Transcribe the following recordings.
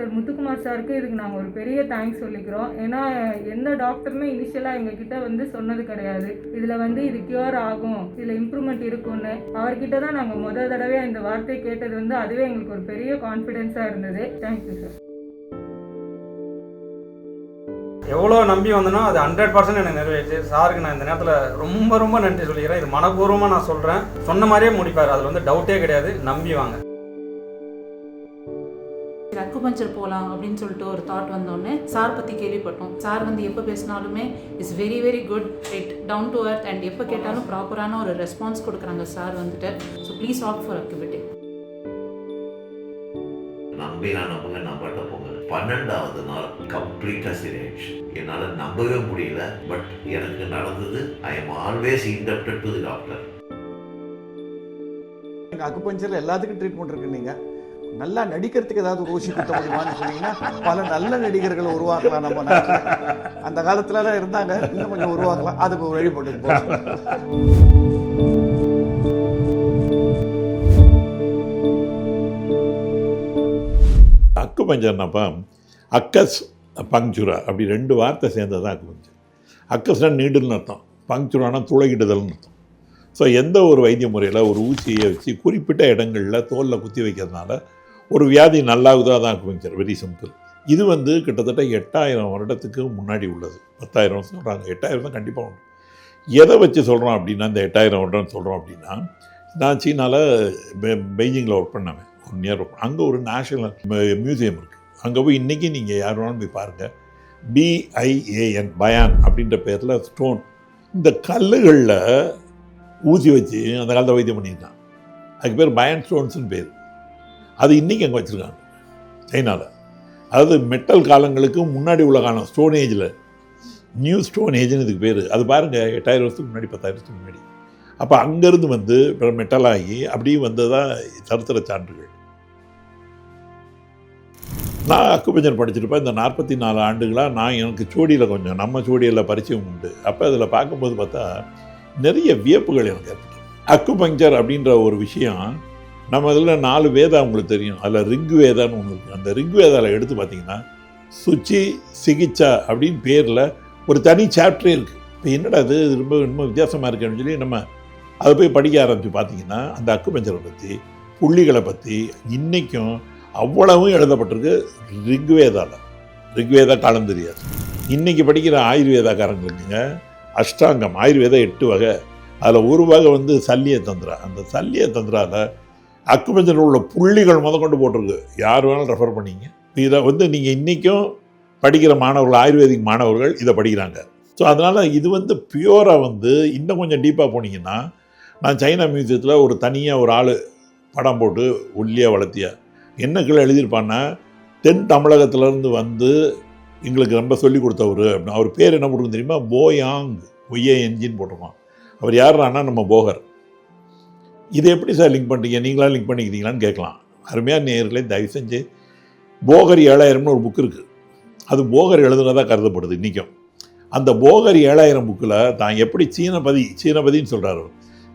Doctor Muthukumar சாருக்கு இதுக்கு நாங்கள் ஒரு பெரிய தேங்க்ஸ் சொல்லிக்கிறோம். ஏன்னா எந்த டாக்டருமே இனிஷியலாக எங்ககிட்ட வந்து சொன்னது கிடையாது. இதில் வந்து இது கியூர் ஆகும் இதில் இம்ப்ரூவ்மெண்ட் இருக்கும்னு. அவர்கிட்ட தான் நாங்கள் முத தடவையாக இந்த வார்த்தையை கேட்டது வந்து அதுவே எங்களுக்கு ஒரு பெரிய கான்ஃபிடென்ஸாக இருந்தது. தேங்க்யூ சார் எவ்வளோ நம்பி வந்தனோ அது ஹண்ட்ரட் பர்சன்ட் எனக்கு நிறைவேற்று சாருக்கு நான் இந்த நேரத்தில் ரொம்ப ரொம்ப நன்றி சொல்லிக்கிறேன். இது மனப்பூர்வமாக நான் சொல்கிறேன் சொன்ன மாதிரியே முடிப்பார். அதில் வந்து டவுட்டே கிடையாது. நம்பி வாங்க. அக்குபஞ்சர் போகலாம் அப்படின்னு சொல்லிட்டு ஒரு தாட் வந்தோடனே சார் பற்றி கேள்விப்பட்டோம். சார் வந்து எப்போ பேசினாலுமே is very very good it down to earth and எப்போ கேட்டாலும் ப்ராப்பரான ஒரு ரெஸ்பான்ஸ் கொடுக்குறாங்க சார் வந்துட்டு. ஸோ ப்ளீஸ் ஆப்ட் ஃபார் அக்யூபிட்டி நம்பி நான் நம்புங்க நம்பாட்ட போங்க. பன்னெண்டாவது நாள் கம்ப்ளீட்டாக சரியாயிடுச்சு என்னால் நம்பவே முடியல பட் எனக்கு நடந்தது. I am always indebted to the doctor அக்குபஞ்சரில் எல்லாத்துக்கும் ட்ரீட்மெண்ட் இருக்கு நீங்கள் நல்லா நடிக்கிறதுக்கு ஏதாவது ஊசி குத்த முடியுமான்னு சொன்னீங்கன்னா பல நல்ல நடிகர்கள் உருவாக்கலாம் நம்ம அந்த காலத்துலலாம் இருந்தாங்க இன்னும் கொஞ்சம் உருவாக்கலாம். அதுக்கு ஒரு வழிபட்டு போகலாம் அக்கு பஞ்சர்னாப்பா அக்கஸ் பங்க்சுரா அப்படி ரெண்டு வார்த்தை சேர்ந்தது தான் அக்கு பஞ்சர் அக்கஸ்னா நீடுன்னு அர்த்தம். பங்க்சுரானா துளையிடுதல்னு அர்த்தம். ஸோ எந்த ஒரு வைத்திய முறையில் ஒரு ஊசியை வச்சு குறிப்பிட்ட இடங்களில் தோலில் குத்தி வைக்கிறதுனால ஒரு வியாதி நல்லாகுதோ அதான் அக்கு வெரி சிம்பிள் இது வந்து கிட்டத்தட்ட எட்டாயிரம் வருடத்துக்கு முன்னாடி உள்ளது. பத்தாயிரம் சொல்கிறாங்க எட்டாயிரம் தான் கண்டிப்பாக உண்டு. எதை வச்சு சொல்கிறோம் அப்படின்னா இந்த எட்டாயிரம் வருடம் சொல்கிறோம் அப்படின்னா நான் சீனாவில் பெ பெய்ஜிங்கில் ஒர்க் பண்ணவேன். ஒன் இயர் ஒர்க் அங்கே ஒரு நேஷனல் மியூசியம் இருக்குது அங்கே போய் இன்றைக்கி நீங்கள் யார் வேணாலும் போய் பாருங்கள் பிஐஏஎன் பயான் அப்படின்ற பேரில் ஸ்டோன் இந்த கல்லுகளில் ஊசி வச்சு அந்த காலத்தை வைத்தியம் பண்ணியிருக்கான் அதுக்கு பேர் பயான் ஸ்டோன்ஸ்னு பேர். அது இன்றைக்கி அங்கே வச்சுருக்காங்க. சைனாவில் அதாவது மெட்டல் காலங்களுக்கு முன்னாடி உள்ள காலம் ஸ்டோன் ஏஜில் நியூ ஸ்டோன் ஏஜ்னு இதுக்கு பேர். அது பாருங்கள் எட்டாயிரம் வருஷத்துக்கு முன்னாடி பத்தாயிரம் வருஷத்துக்கு முன்னாடி. அப்போ அங்கேருந்து வந்து மெட்டலாகி அப்படியே வந்ததான் சரித்திர சான்றுகள். நான் அக்குபஞ்சர் படிச்சிருப்பேன். இந்த நாற்பத்தி நாலு ஆண்டுகளாக நான் எனக்கு சோடியில் கொஞ்சம் நம்ம சோடியில் பரிச்சயம் உண்டு. அப்போ அதில் பார்க்கும்போது பார்த்தா நிறைய வியப்புகள் எனக்கு ஏற்பட்டது அக்குபஞ்சர் அப்படின்ற ஒரு விஷயம் நம்ம இதில் நாலு வேதா உங்களுக்கு தெரியும். அதில் ரிங்கு வேதான்னு ஒன்று இருக்குது அந்த ரிங்கு வேதாவில் எடுத்து பார்த்தீங்கன்னா சுச்சி சிகிச்சா அப்படின்னு பேரில் ஒரு தனி சாப்டரே இருக்குது இப்போ என்னடா இது? ரொம்ப ரொம்ப வித்தியாசமாக இருக்குன்னு சொல்லி நம்ம அதை போய் படிக்க ஆரம்பித்து பார்த்தீங்கன்னா அந்த அக்குபஞ்சரை பற்றி புள்ளிகளை பற்றி இன்றைக்கும் அவ்வளவும் எழுதப்பட்டிருக்கு ரிக்வேதாவில் ரிக்வேதா காலம் தெரியாது. இன்றைக்கி படிக்கிற ஆயுர்வேதாக்காரங்களுக்குங்க அஷ்டாங்கம் ஆயுர்வேதா எட்டு வகை. அதில் ஒரு வகை வந்து சல்லிய தந்திரா அந்த சல்லிய தந்திராவில் அக்குபஞ்சரில் உள்ள புள்ளிகள் முதற்கொண்டு போட்டிருக்கு. யார் வேணாலும் ரெஃபர் பண்ணிங்க. இதை வந்து நீங்கள் இன்றைக்கும் படிக்கிற மாணவர்கள் ஆயுர்வேதிக் மாணவர்கள் இதை படிக்கிறாங்க. ஸோ அதனால் இது வந்து பியூராக வந்து இன்னும் கொஞ்சம் டீப்பாக போனீங்கன்னா நான் சைனா மியூசியத்தில் ஒரு தனியாக ஒரு ஆள் படம் போட்டு ஒல்லியாக வளர்த்தியா. என்ன கீழே எழுதியிருப்பான்னா தென் தமிழகத்திலேருந்து வந்து எங்களுக்கு ரொம்ப சொல்லி கொடுத்தவர் அப்படின்னு. அவர் பேர் என்ன போட்டுருக்கு தெரியுமா? போயாங் ஒய்ஏ என்ஜின் போட்டிருக்கோம் அவர் யாருன்னா நம்ம போகர். இதை எப்படி சார் லிங்க் பண்ணுறீங்க நீங்களா லிங்க் பண்ணிக்கிறீங்களான்னு கேட்கலாம். அருமையாக நேர்களே தயவு செஞ்சு போகர் ஏழாயிரம்னு ஒரு புக் இருக்குது அது போகர் எழுதுனதாக கருதப்படுது இன்றைக்கும் அந்த போகர் ஏழாயிரம் புக்கில் தான் எப்படி சீனபதி சீனபதின்னு சொல்கிறாரு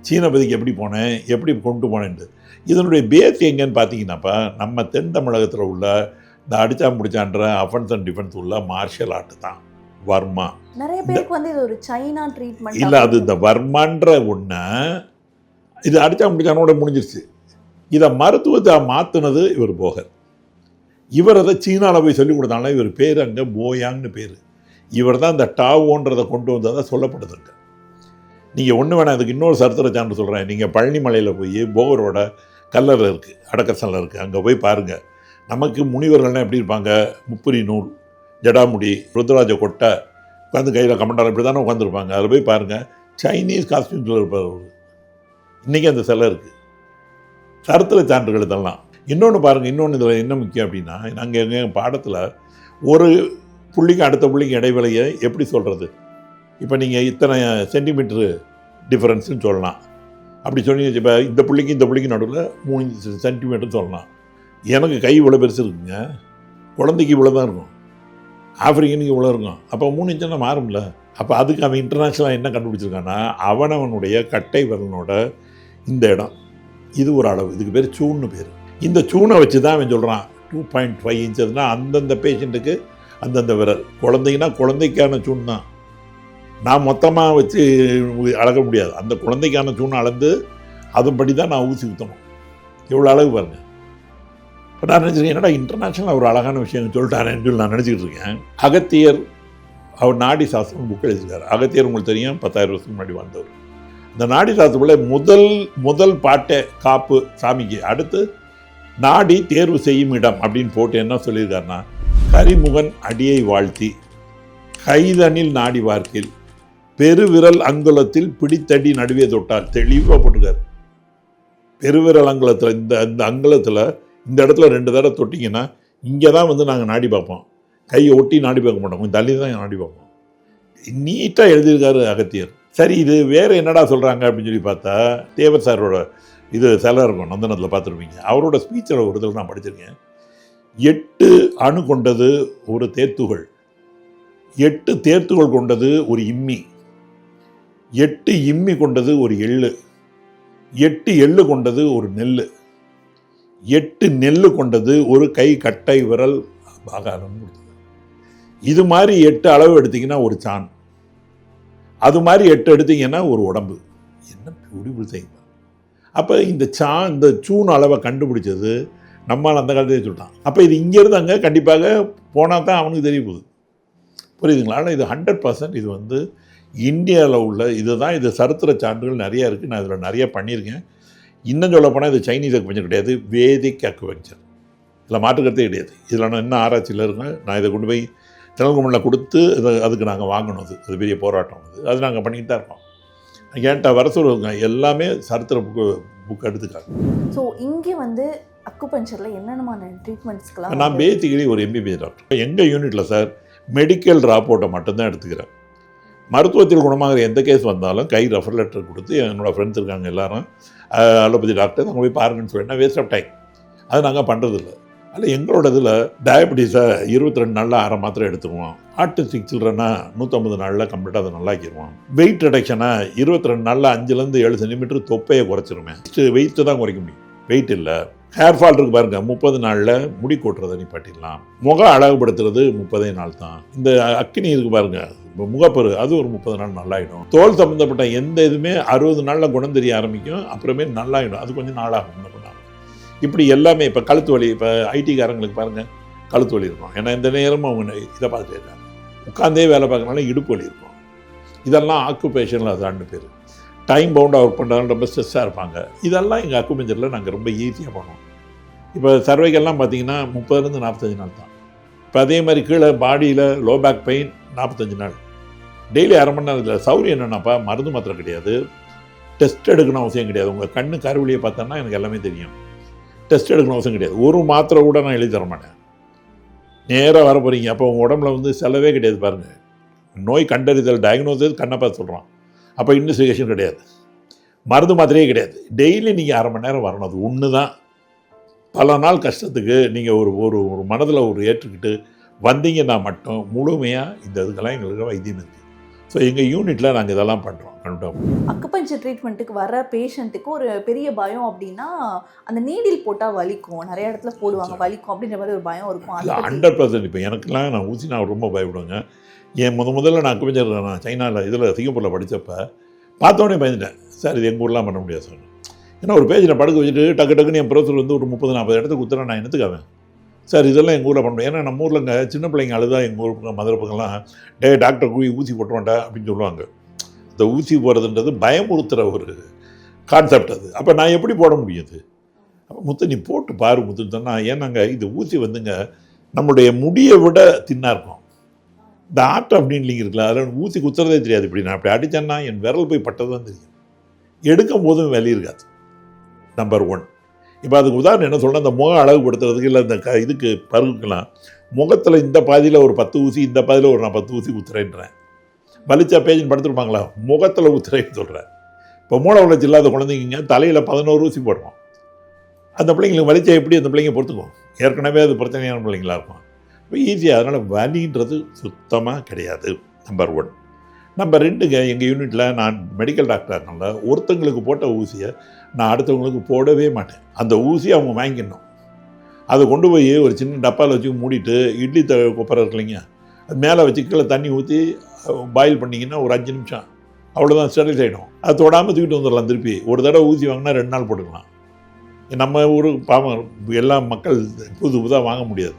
சீனபதிக்கு எப்படி போனேன் எப்படி கொண்டு போனேன்ட்டு இதனுடைய பேஸ் எங்கன்னு பார்த்தீங்கன்னாப்பா நம்ம தென் தமிழகத்தில் உள்ள இந்த அடிச்சா முடிச்சான்ற அஃபென்ஸ் அண்ட் டிஃபென்ஸ் உள்ள மார்ஷியல் ஆர்ட் தான். வர்மா. நிறைய பேருக்கு வந்து இது ஒரு சைனா ட்ரீட்மெண்ட் இல்லை அது இந்த வர்மான்ற ஒன்றை இது அடித்தா முடிச்சானோட முடிஞ்சிருச்சு. இதை மருத்துவத்தை மாற்றினது இவர் போகர். இவர் அதை சீனாவில் போய் சொல்லி கொடுத்தாலும் இவர் பேர் அங்கே போயாங்னு பேர். இவர் தான் இந்த டாவோன்றதை கொண்டு வந்ததாக சொல்லப்படுதுங்க நீங்கள் ஒன்று வேணாம் அதுக்கு இன்னொரு சரித்திர சான்று சொல்கிறேன் நீங்கள் பழனிமலையில் போய் போகரோட கல்லறை இருக்குது அடக்கசலில் இருக்குது அங்கே போய் பாருங்கள் நமக்கு முனிவர்கள்லாம் எப்படி இருப்பாங்க? முப்புரி நூல் ஜடாமுடி ருத்ராஜ கொட்டை உட்காந்து கையில் கமண்டால் இப்படி தானே உட்காந்துருப்பாங்க அதில் போய் பாருங்கள் சைனீஸ் காஸ்டியூம்ஸில் இருப்பார் இன்றைக்கி அந்த சிலை இருக்குது சரித்திர சான்றுகள் இதெல்லாம். இன்னொன்று பாருங்கள் இன்னொன்று இதில் என்ன முக்கியம் அப்படின்னா நாங்கள் எங்கள் பாடத்தில் ஒரு புள்ளிக்கு அடுத்த புள்ளிக்கு இடைவெளியை எப்படி சொல்கிறது இப்போ நீங்கள் இத்தனை சென்டிமீட்ரு டிஃப்ரென்ஸ்னு சொல்லலாம். அப்படி சொன்னீங்க இப்போ இந்த புள்ளிக்கு இந்த புள்ளிக்கு நடுவில் மூணு சென்டிமீட்டர் சொல்லலாம். எனக்கு கை இவ்வளோ பெருசு இருக்குங்க. குழந்தைக்கு இவ்வளோ தான் இருக்கும். ஆஃப்ரிக்கனுக்கு இவ்வளோ இருக்கும். அப்போ மூணு இன்ச்சுனா மாறும்ல? அப்போ அதுக்கு அவன் இன்டர்நேஷ்னலாக என்ன கண்டுபிடிச்சிருக்கான்னா அவனவனுடைய கட்டை விரலனோட இந்த இடம். இது ஒரு அளவு. இதுக்கு பேர் சூன்னு பேர். இந்த சூனை வச்சு தான் அவன் சொல்கிறான் டூ பாயிண்ட் ஃபைவ் இன்ச்சஸ்னால் அந்தந்த பேஷண்ட்டுக்கு அந்தந்த விரல். குழந்தைங்கன்னா குழந்தைக்கான சூன் தான் நான் மொத்தமாக வச்சு அளக்க முடியாது. அந்த குழந்தைக்கான சூனை அளந்து அதன்படி தான் நான் ஊசி ஊற்றணும் எவ்வளோ அழகு பாருங்கள் இப்போ நான் நினச்சிருக்கேன் என்னடா இன்டர்நேஷ்னல் ஒரு அழகான விஷயம் சொல்லிட்டாரேன்னு சொல்லி நான் நினச்சிக்கிட்டு இருக்கேன். அகத்தியர் அவர் நாடி சாஸ்திரம் புக் எழுதியிருக்காரு. அகத்தியர் உங்களுக்கு தெரியும் பத்தாயிரம் வருஷத்துக்கு முன்னாடி வாழ்ந்தவர். இந்த நாடி சாஸ்திரத்தில் முதல் முதல் பாட்டை காப்பு சாமிக்கு. அடுத்து நாடி தேர்வு செய்யும் இடம் அப்படின்னு போட்டு என்ன சொல்லியிருக்காருன்னா கரிமுகன் அடியை வாழ்த்தி கைதனில் நாடி வார்க்கில் பெருவிரல் அங்குலத்தில் பிடித்தடி நடுவே தொட்டார். தெளிவாக போட்டுக்கார் பெருவிரல் அங்குலத்தில் இந்த இந்த அங்குலத்தில் இந்த இடத்துல ரெண்டு தடவை தொட்டிங்கன்னா இங்கே தான் வந்து நாங்கள் நாடி பார்ப்போம். கையை ஒட்டி நாடி பார்க்க மாட்டோம். தள்ளி தான் நாடி பார்ப்போம். நீட்டாக எழுதியிருக்காரு அகத்தியர். சரி இது வேறு என்னடா சொல்கிறாங்க அப்படின்னு சொல்லி பார்த்தா தேவர் சாரோட இது சிலை இருக்கும் நந்தனத்தில் பார்த்துருப்பீங்க. அவரோட ஸ்பீச்சில் ஒரு இதில் நான் படிச்சிருக்கேன். எட்டு அணு கொண்டது ஒரு தேர்த்துகள். எட்டு தேர்த்துகள் கொண்டது ஒரு இம்மி. எட்டு இம்மி கொண்டது ஒரு எள்ளு. எட்டு எள்ளு கொண்டது ஒரு நெல் எட்டு நெல் கொண்டது ஒரு கை கட்டை விரல் ஆகாரம் கொடுத்தது இது மாதிரி எட்டு அளவு எடுத்திங்கன்னா ஒரு சான். அது மாதிரி எட்டு எடுத்தீங்கன்னா ஒரு உடம்பு. என்ன பியூட்டிஃபுல் திங் அப்போ இந்த சா இந்த சூன் அளவை கண்டுபிடிச்சது நம்மால் அந்த காலத்தையே சொல்லிட்டான். அப்போ இது இங்கேருந்து அங்கே கண்டிப்பாக போனால் தான் அவனுக்கு தெரிய போகுது. புரியுதுங்களா? ஆனால் இது ஹண்ட்ரட் பர்சன்ட் இது வந்து இந்தியாவில் உள்ள இதுதான் இது சரித்திர சான்றுகள் நிறையா இருக்குது நான் இதில் நிறைய பண்ணியிருக்கேன். இன்னும் சொல்ல போனால் இது சைனீஸ் அக்குபஞ்சர் கிடையாது வேதிக் அக்குபஞ்சர் இதில் மாற்றுக்கிறதே கிடையாது. இதில் நான் என்ன ஆராய்ச்சியில் இருக்கேன். நான் இதை கொண்டு போய் தெலுங்குமணில் கொடுத்து இதை அதுக்கு நாங்கள் வாங்கணும் அது. அது பெரிய போராட்டம் அது. அது நாங்கள் பண்ணிக்கிட்டு தான் இருக்கோம். என்கிட்ட வர சொல்லுவாங்க எல்லாமே சரித்திர புக்கு புக் எடுத்துக்காங்க ஸோ இங்கே வந்து அக்குபஞ்சர்ல என்னென்னமான ட்ரீட்மெண்ட்ஸ்க்கெல்லாம் நான் பேசிக்கலி ஒரு எம்பிபிஎஸ் டாக்டர் எங்கள் யூனிட்டில் சார் மெடிக்கல் ராப்போர்ட்டை மட்டும்தான் எடுத்துக்கிறேன். மருத்துவத்தில் குணமாகிற எந்த கேஸ் வந்தாலும் கை ரெஃபர் லெட்டர் கொடுத்து என்னோடய ஃப்ரெண்ட்ஸ் இருக்காங்க எல்லாரும் அலோபதி டாக்டர் அங்கே போய் பாருங்கன்னு சொல்லினா வேஸ்ட் ஆஃப் டைம் அது நாங்கள் பண்ணுறதில்ல அதில் எங்களோட இதில் டயபெட்டிஸை இருபத்தி ரெண்டு நாளில் அரை மாத்திரை எடுத்துக்குவோம். ஆர்டிஸ்டிக் சில்ட்ரனா நூற்றம்பது நாளில் கம்ப்ளீட்டாக அதை நல்லாக்கிடுவோம். வெயிட் ரிடக்ஷனை இருபத்தி ரெண்டு நாளில் அஞ்சுலேருந்து ஏழு சென்டிமீட்டர் தொப்பையை குறைச்சிருவேன் வெயிட்டு தான் குறைக்க முடியும். வெயிட் இல்லை. ஹேர் ஃபால் இருக்கு பாருங்க முப்பது நாளில் முடி கொட்டுறதை நிப்பாட்டிடலாம் முகம் அழகுபடுத்துறது முப்பதே நாள் தான். இந்த அக்கினி இருக்கு பாருங்க இப்போ முகப்பரு அது ஒரு முப்பது நாள் நல்லாயிடும். தோல் சம்மந்தப்பட்ட எந்த இதுவுமே அறுபது நாளில் குணம் தெரிய ஆரம்பிக்கும் அப்புறமே நல்லாயிடும். அது கொஞ்சம் நாளாகும். இன்னும் இப்படி எல்லாமே இப்போ கழுத்து வலி இப்போ ஐடிக்காரங்களுக்கு பாருங்கள் கழுத்து வலி இருக்கும். ஏன்னா இந்த நேரமும் அவங்க இதை பார்த்துட்டே இருக்காங்க. உட்காந்தே வேலை பார்க்கறனால இடுப்பு வலி இருக்கும். இதெல்லாம் ஆக்குபேஷனில் அதான்னு பேர். டைம் பவுண்டாக ஒர்க் பண்ணுறாங்க ரொம்ப ஸ்ட்ரெஸ்ஸாக இருப்பாங்க. இதெல்லாம் எங்கள் அக்குபஞ்சரில் நாங்கள் ரொம்ப ஈஸியாக பண்ணுவோம். இப்போ சர்வைகள்லாம் பார்த்தீங்கன்னா முப்பதுலேருந்து நாற்பத்தஞ்சு நாள் தான். இப்போ அதே மாதிரி கீழே பாடியில் லோ பேக் பெயின் நாற்பத்தஞ்சு நாள். டெய்லி அரை மணி நேரம் இதில் சௌரியம் என்னென்னாப்பா மருந்து மாத்திரை கிடையாது. டெஸ்ட் எடுக்கணும் அவசியம் கிடையாது. உங்கள் கண்ணு கருவிலியை பார்த்தோன்னா எனக்கு எல்லாமே தெரியும். டெஸ்ட் எடுக்கணும் அவசியம் கிடையாது. ஒரு மாத்திரை கூட நான் எழுதி தர மாட்டேன். நேராக வர போகிறீங்க அப்போ உங்கள் உடம்புல வந்து செலவே கிடையாது பாருங்கள் நோய் கண்டறிதல் டயக்னோசிஸ் கண்ணை பார்த்து சொல்கிறான் அப்போ இன்வெஸ்டிகேஷன் கிடையாது. மருந்து மாத்திரையே கிடையாது. டெய்லி நீங்கள் அரை மணி நேரம் வரணும். அது ஒன்று தான் பல நாள் கஷ்டத்துக்கு நீங்கள் ஒரு ஒரு ஒரு மனதில் ஒரு ஏற்றுக்கிட்டு வந்தீங்கன்னா மட்டும் முழுமையாக இந்த இதுக்கெல்லாம் எங்களுக்கு வைத்தியம் இருக்குது ஸோ எங்கள் யூனிட்டில் நாங்கள் இதெல்லாம் பண்ணுறோம் கண்டிப்பாக அக்குபஞ்சர் ட்ரீட்மெண்ட்டுக்கு வர பேஷண்ட்டுக்கு ஒரு பெரிய பயம் அப்படின்னா அந்த நீடில் போட்டால் வலிக்கும். நிறைய இடத்துல போடுவாங்க வலிக்கும் அப்படின்ற மாதிரி ஒரு பயம் இருக்கும். அதை ஹண்ட்ரட் பர்சன்ட் இப்போ எனக்குலாம் நான் ஊசி நான் ரொம்ப பயப்படுவேங்க. என் முத முதல்ல நான் கொஞ்சம் நான் சைனாவில் இதில் சிங்கப்பூரில் படித்தப்ப பார்த்தோன்னே பயந்துட்டேன். சார் இது எங்கள் ஊர்லாம் பண்ண முடியாது சார். ஏன்னா ஒரு பேஜில் படுக்க வச்சுட்டு டக்கு டக்குன்னு என் ப்ரொஃபஸர் வந்து ஒரு முப்பது நாற்பது இடத்துக்கு குத்துறேன் நான் என்னத்துக்காவேன்? சார் இதெல்லாம் எங்கள் ஊரில் பண்ண முடியும் ஏன்னா நம்ம ஊரில் சின்ன பிள்ளைங்க அழுதா எங்கள் ஊர் மதுரை பக்கம்லாம் டே டாக்டர் கூடி ஊசி போட்டுருவான்டா அப்படின்னு சொல்லுவாங்க. இந்த ஊசி போடுறதுன்றது பயமுறுத்துகிற ஒரு கான்செப்ட் அது. அப்போ நான் எப்படி போட முடியுது? அப்போ முத்து நீ போட்டு பாரு முத்துன்னு சொன்னால் ஏன்னாங்க இந்த ஊசி வந்துங்க நம்மளுடைய முடியை விட தின்னா இருக்கும். இந்த ஆட்டம் அப்படின்னு இருக்குல்ல அதில் ஊசி குத்துறதே தெரியாது இப்படி. நான் அப்படி அடித்தேன்னா என் விரல் போய் பட்டது தான் தெரியும். எடுக்கும் போதும் வெளி இருக்காது. நம்பர் ஒன் இப்போ அதுக்கு உதாரணம் என்ன சொல்கிறேன் இந்த முகம் அழகுபடுத்துறதுக்கு இல்லை இந்த க இதுக்கு பருகுக்கெல்லாம் முகத்தில் இந்த பாதியில் ஒரு பத்து ஊசி இந்த பாதியில் ஒரு நான் பத்து ஊசி குத்துறேன்றேன். வலிச்சா பேஜன் படுத்துருப்பாங்களா? முகத்தில் ஊத்துறேன்னு சொல்கிறேன் இப்போ மூளை வளர்ச்சி இல்லாத குழந்தைங்க தலையில் பதினோரு ஊசி போடுவோம் அந்த பிள்ளைங்களுக்கு வலிச்சா எப்படி அந்த பிள்ளைங்க பொறுத்துக்கும்? ஏற்கனவே அது பிரச்சனையான பிள்ளைங்களா இருக்கும். இப்போ ஈஸியாக அதனால் வலின்றது சுத்தமாக கிடையாது நம்பர் ஒன் நம்பர் ரெண்டுங்க எங்கள் யூனிட்டில் நான் மெடிக்கல் டாக்டராக ஒருத்தங்களுக்கு போட்ட ஊசியை நான் அடுத்தவங்களுக்கு போடவே மாட்டேன். அந்த ஊசியை அவங்க வாங்கிக்கணும் அதை கொண்டு போய் ஒரு சின்ன டப்பாவில் வச்சு மூடிட்டு இட்லி த கொப்பரை இருக்கு இல்லைங்க அது மேலே வச்சு கீழே தண்ணி ஊற்றி பாயில் பண்ணிங்கன்னா ஒரு அஞ்சு நிமிஷம். அவ்வளோதான் ஸ்டெரிலைஸ் ஆகிடும் அது தொடாமல் தூக்கிட்டு வந்துடலாம் திருப்பி. ஒரு தடவை ஊசி வாங்கினா ரெண்டு நாள் போட்டுக்கலாம். நம்ம ஊர் பாவம் எல்லா மக்கள் புது புதாக வாங்க முடியாது.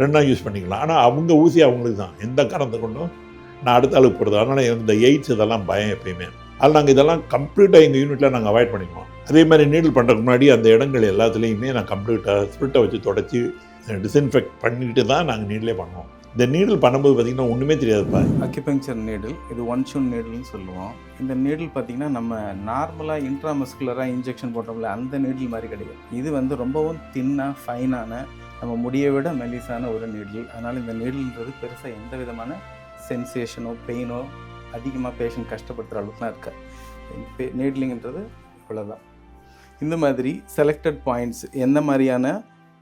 ரெண்டு நாள் யூஸ் பண்ணிக்கலாம். ஆனால் அவங்க ஊசி அவங்களுக்கு தான். எந்த காரணத்தை கொண்டும் நான் அடுத்த அளவுக்கு போடுறது. அதனால் இந்த எய்ட்ஸ் இதெல்லாம் பயம் எப்பயுமே. அதில் நாங்கள் இதெல்லாம் கம்ப்ளீட்டாக எங்கள் யூனிட்டில் நாங்கள் அவாய்ட் பண்ணிக்குவோம். அதே மாதிரி நீடில் பண்ணுறதுக்கு முன்னாடி அந்த இடங்கள் எல்லாத்துலேயுமே நான் கம்ப்ளீட்டாக ஸ்பிரிட்டை வச்சு தொடச்சி டிஸ்இன்ஃபெக்ட் பண்ணிக்கிட்டு தான் நாங்கள் நீடிலே பண்ணுவோம். இந்த நீடில் பண்ணும்போது பார்த்திங்கன்னா ஒன்றுமே தெரியாதுப்பா. அக்யூபங்க்சர் நீடில் இது ஒன் ஷூன் நீடில்னு சொல்லுவோம். இந்த நீடில் பார்த்தீங்கன்னா நம்ம நார்மலாக இன்ட்ராமஸ்குலராக இன்ஜெக்ஷன் போட்டோம்ல அந்த நீடில் மாதிரி கிடையாது. இது வந்து ரொம்பவும் தின்னாக ஃபைனான நம்ம முடியை விட மெலிசான ஒரு நீடில் அதனால் இந்த நீடில்ன்றது பெருசாக எந்த விதமான சென்சேஷனோ பெயினோ அதிகமாக பேஷண்ட் கஷ்டப்படுத்துகிற அளவுக்குலாம் இருக்காது. நீட்லிங்கிறது இவ்வளோதான் இந்த மாதிரி செலக்டட் பாயிண்ட்ஸ் எந்த மாதிரியான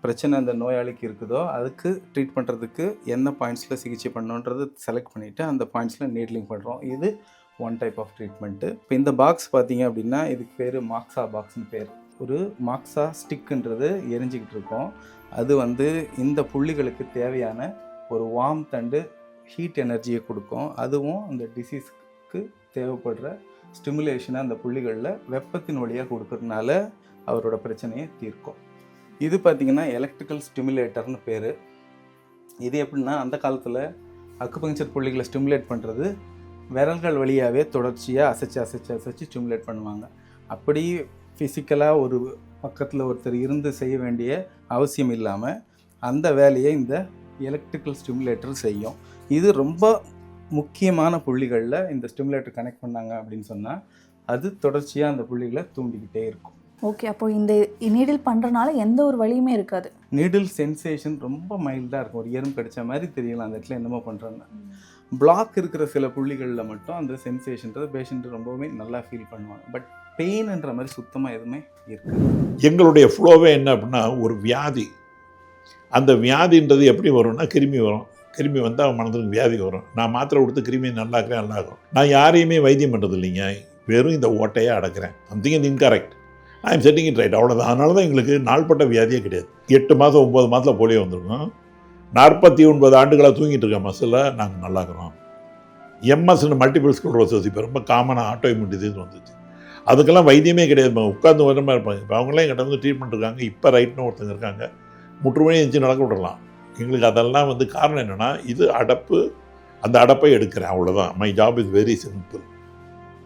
பிரச்சனை அந்த நோயாளிக்கு இருக்குதோ அதுக்கு ட்ரீட் பண்ணுறதுக்கு என்ன பாயிண்ட்ஸில் சிகிச்சை பண்ணணுன்றது செலக்ட் பண்ணிவிட்டு அந்த பாயிண்ட்ஸில் நீட்லிங் பண்ணுறோம் இது ஒன் டைப் ஆஃப் ட்ரீட்மெண்ட்டு இப்போ இந்த பாக்ஸ் பார்த்தீங்க அப்படின்னா இதுக்கு பேர் மாக்ஸா பாக்ஸ்னு பேர். ஒரு மாக்ஸா ஸ்டிக்குன்றது எரிஞ்சிக்கிட்டு இருக்கோம். அது வந்து இந்த புள்ளிகளுக்கு தேவையான ஒரு வார்ம் தண்டு ஹீட் எனர்ஜியை கொடுக்கும். அதுவும் அந்த டிசீஸ்க்கு தேவைப்படுற ஸ்டிமுலேஷனை அந்த புள்ளிகளில் வெப்பத்தின் வழியாக கொடுக்கறதுனால அவரோட பிரச்சனையை தீர்க்கும். இது பார்த்திங்கன்னா எலக்ட்ரிக்கல் ஸ்டிமுலேட்டர்னு பேர். இது எப்படின்னா அந்த காலத்தில் அக்குபங்சர் புள்ளிகளை ஸ்டிமுலேட் பண்ணுறது விரல்கள் வழியாகவே தொடர்ச்சியாக அசைச்சு அசைச்சு அசைச்சு ஸ்டிமுலேட் பண்ணுவாங்க. அப்படி ஃபிசிக்கலாக ஒரு பக்கத்தில் ஒருத்தர் இருந்து செய்ய வேண்டிய அவசியம் இல்லாமல் அந்த வேலையை இந்த எலக்ட்ரிக்கல் ஸ்டிமுலேட்டர் செய்யும். இது ரொம்ப முக்கியமான புள்ளிகளில் இந்த ஸ்டிமுலேட்டர் கனெக்ட் பண்ணாங்க அப்படின்னு சொன்னால் அது தொடர்ச்சியாக அந்த புள்ளிகளை தூண்டிக்கிட்டே இருக்கும். ஓகே அப்போ இந்த நீடில் பண்ணுறனால எந்த ஒரு வலியுமே இருக்காது. நீடில் சென்சேஷன் ரொம்ப மைல்டாக இருக்கும். ஒரு எறும்பு கடிச்ச மாதிரி தெரியலாம் அந்த இடத்துல என்னமோ பண்ணுறாங்க பிளாக் இருக்கிற சில புள்ளிகளில் மட்டும் அந்த சென்சேஷன்றது பேஷண்ட் ரொம்பவே நல்லா ஃபீல் பண்ணுவாங்க. பட் பெயின்ன்ற மாதிரி சுத்தமாக எதுவுமே இருக்காது. எங்களுடைய ஃப்ளோவே என்ன அப்படின்னா ஒரு வியாதி. அந்த வியாதின்றது எப்படி வரும்னா கிருமி வரும். கிருமி வந்தால் மனதுக்கு வியாதி வரும். நான் மாத்திரை கொடுத்து கிருமி நல்லாக்கிறேன் நல்லாகும். நான் யாரையுமே வைத்தியம் பண்ணுறது இல்லைங்க வெறும் இந்த ஓட்டையை அடக்கிறேன். Something in incorrect I am setting it right அவ்வளோதான் அதனால தான் எங்களுக்கு நாள்பட்ட வியாதியே கிடையாது. எட்டு மாதம் ஒம்பது மாதத்தில் போலியோ வந்துடணும் நாற்பத்தி ஒன்பது ஆண்டுகளாக தூங்கிட்டு இருக்க மசில் நாங்கள் நல்லாக்குறோம் எம்எஸ்னு மல்டிபிள் ஸ்க்ளரோசிஸ் இப்போ ரொம்ப காமனாக ஆட்டோ வந்துச்சு. அதுக்கெல்லாம் வைத்தியமே கிடையாது. உட்காந்து வர இருப்பாங்க இப்போ அவங்களாம் எங்கிட்ட வந்து ட்ரீட்மெண்ட் இருக்காங்க. இப்போ ரைட்னு ஒருத்தங்க இருக்காங்க. முற்றுமையை எஞ்சி நடக்க விடலாம் எங்களுக்கு அதெல்லாம் வந்து காரணம் என்னென்னா இது அடப்பு. அந்த அடப்பை எடுக்கிறேன். அவ்வளோதான் my job is very simple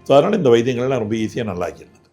so அதனால் இந்த வைத்தியங்கள்லாம் ரொம்ப ஈஸியாக நல்லாக்கிடலாம்